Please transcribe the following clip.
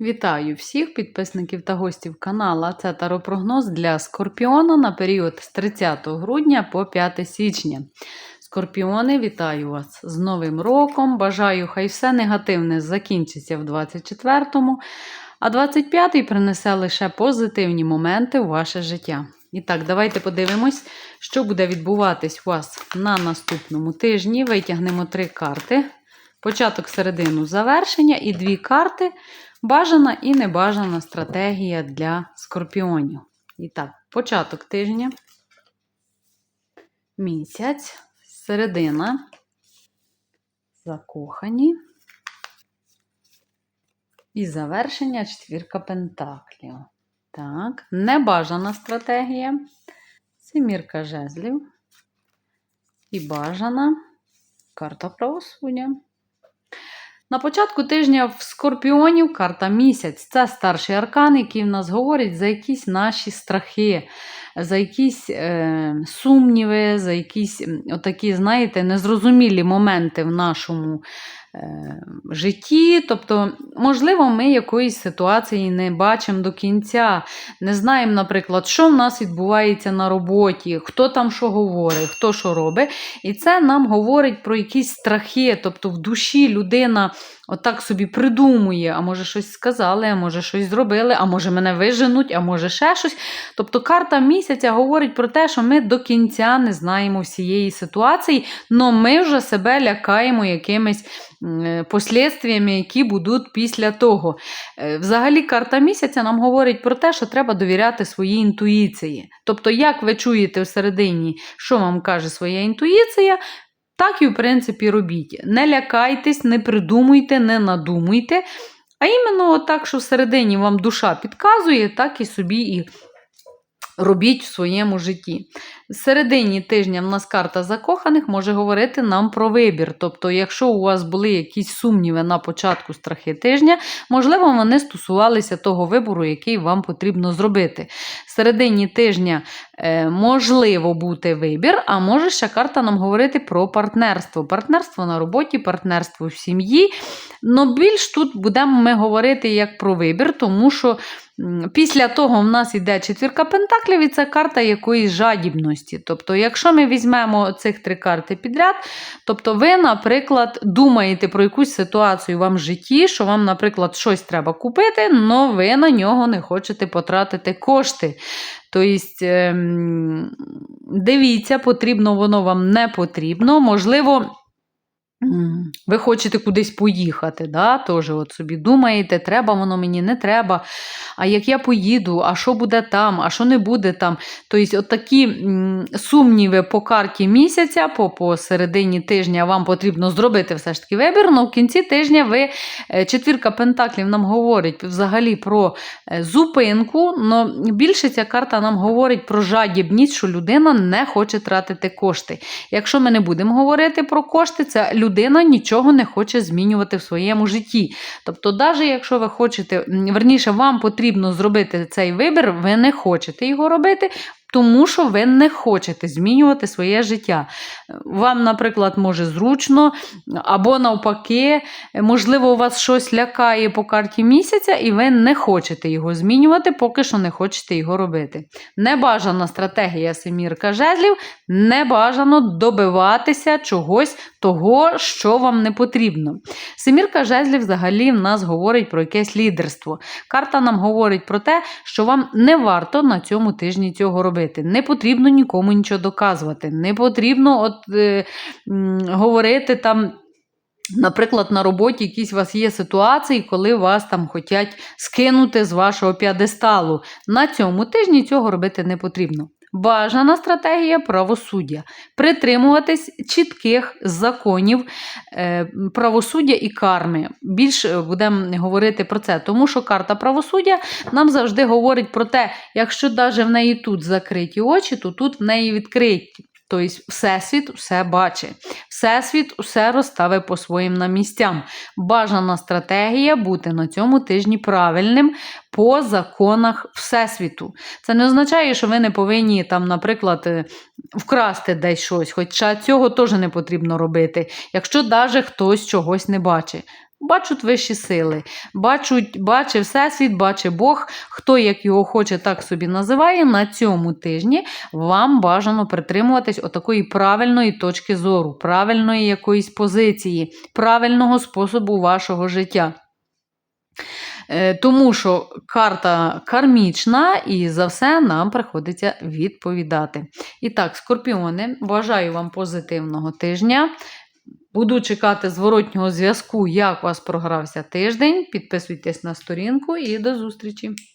Вітаю всіх підписників та гостів каналу. Це таропрогноз для Скорпіона на період з 30 грудня по 5 січня. Скорпіони, вітаю вас з Новим роком. Бажаю, хай все негативне закінчиться в 24-му, а 25-й принесе лише позитивні моменти в ваше життя. І так, давайте подивимось, що буде відбуватись у вас на наступному тижні. Витягнемо три карти. Початок, середину, завершення і дві карти. Бажана і небажана стратегія для скорпіонів. І так, початок тижня, місяць, середина, закохані. І завершення четвірка пентаклів. Так, небажана стратегія. Семірка жезлів. І бажана карта правосуддя. На початку тижня в Скорпіонів карта місяць. Це старший аркан, який в нас говорить за якісь наші страхи, за якісь е, сумніви, за якісь отакі, знаєте, незрозумілі моменти в нашому е, житті. Тобто, можливо, ми якоїсь ситуації не бачимо до кінця, не знаємо, наприклад, що в нас відбувається на роботі, хто там що говорить, хто що робить. І це нам говорить про якісь страхи, тобто в душі людина. Отак собі придумує, а може щось сказали, а може щось зробили, а може мене виженуть, а може ще щось. Тобто карта місяця говорить про те, що ми до кінця не знаємо всієї ситуації, але ми вже себе лякаємо якимись е, послідствиями, які будуть після того. Е, Взагалі, карта місяця нам говорить про те, що треба довіряти своїй інтуїції. Тобто, як ви чуєте всередині, що вам каже своя інтуїція, так і, в принципі, робіть. Не лякайтесь, не придумуйте, не надумуйте. А іменно так, що всередині вам душа підказує, так і собі і робіть в своєму житті. В середині тижня в нас карта закоханих може говорити нам про вибір. Тобто, якщо у вас були якісь сумніви на початку страхи тижня, можливо, вони стосувалися того вибору, який вам потрібно зробити. Середині тижня е, можливо бути вибір, а може ще карта нам говорити про партнерство. Партнерство на роботі, партнерство в сім'ї. Но більш тут будемо ми говорити як про вибір, тому що після того в нас йде четвірка пентаклів, і це карта якоїсь жадібності. Тобто, якщо ми візьмемо цих три карти підряд, тобто ви, наприклад, думаєте про якусь ситуацію вам в житті, що вам, наприклад, щось треба купити, але ви на нього не хочете потратити кошти. Тобто, дивіться, потрібно воно вам не потрібно. Можливо, ви хочете кудись поїхати, да? Теж от собі думаєте, треба воно мені, не треба. А як я поїду, а що буде там, а що не буде там. Тобто, от такі сумніви по карті місяця, по, по середині тижня вам потрібно зробити все ж таки вибір, але в кінці тижня ви е, четвірка пентаклів нам говорить взагалі про е, зупинку, але більше ця карта нам говорить про жадібність, що людина не хоче тратити кошти. Якщо ми не будемо говорити про кошти, це людина нічого не хоче змінювати в своєму житті. Тобто, навіть якщо ви хочете, верніше, вам потрібно зробити цей вибір, ви не хочете його робити. Тому що ви не хочете змінювати своє життя. Вам, наприклад, може зручно, або навпаки, можливо, у вас щось лякає по карті місяця, і ви не хочете його змінювати, поки що не хочете його робити. Небажана стратегія семірка жезлів, не бажано добиватися чогось того, що вам не потрібно. Семірка жезлів взагалі в нас говорить про якесь лідерство. Карта нам говорить про те, що вам не варто на цьому тижні цього робити. Не потрібно нікому нічого доказувати. Не потрібно от, е, говорити там. Наприклад, на роботі якісь у вас є ситуації, коли вас там хочуть скинути з вашого п'ядесталу. На цьому тижні цього робити не потрібно. Бажана стратегія правосуддя. Притримуватись чітких законів е, правосуддя і карми. Більше будемо говорити про це, тому що карта правосуддя нам завжди говорить про те, якщо навіть в неї тут закриті очі, то тут в неї відкриті. Тобто, Всесвіт все бачить. Всесвіт все розставив по своїм на місцям. Бажана стратегія бути на цьому тижні правильним по законах Всесвіту. Це не означає, що ви не повинні, там, наприклад, е, вкрасти десь щось, хоча цього теж не потрібно робити, якщо навіть хтось чогось не бачить. Бачать вищі сили, бачать, бачить Всесвіт, бачить Бог, хто як його хоче, так собі називає. На цьому тижні вам бажано притримуватись отакої правильної точки зору, правильної якоїсь позиції, правильного способу вашого життя. Е, Тому що карта кармічна і за все нам приходиться відповідати. І так, скорпіони, бажаю вам позитивного тижня. Буду чекати зворотнього зв'язку, як у вас програвся тиждень. Підписуйтесь на сторінку і до зустрічі!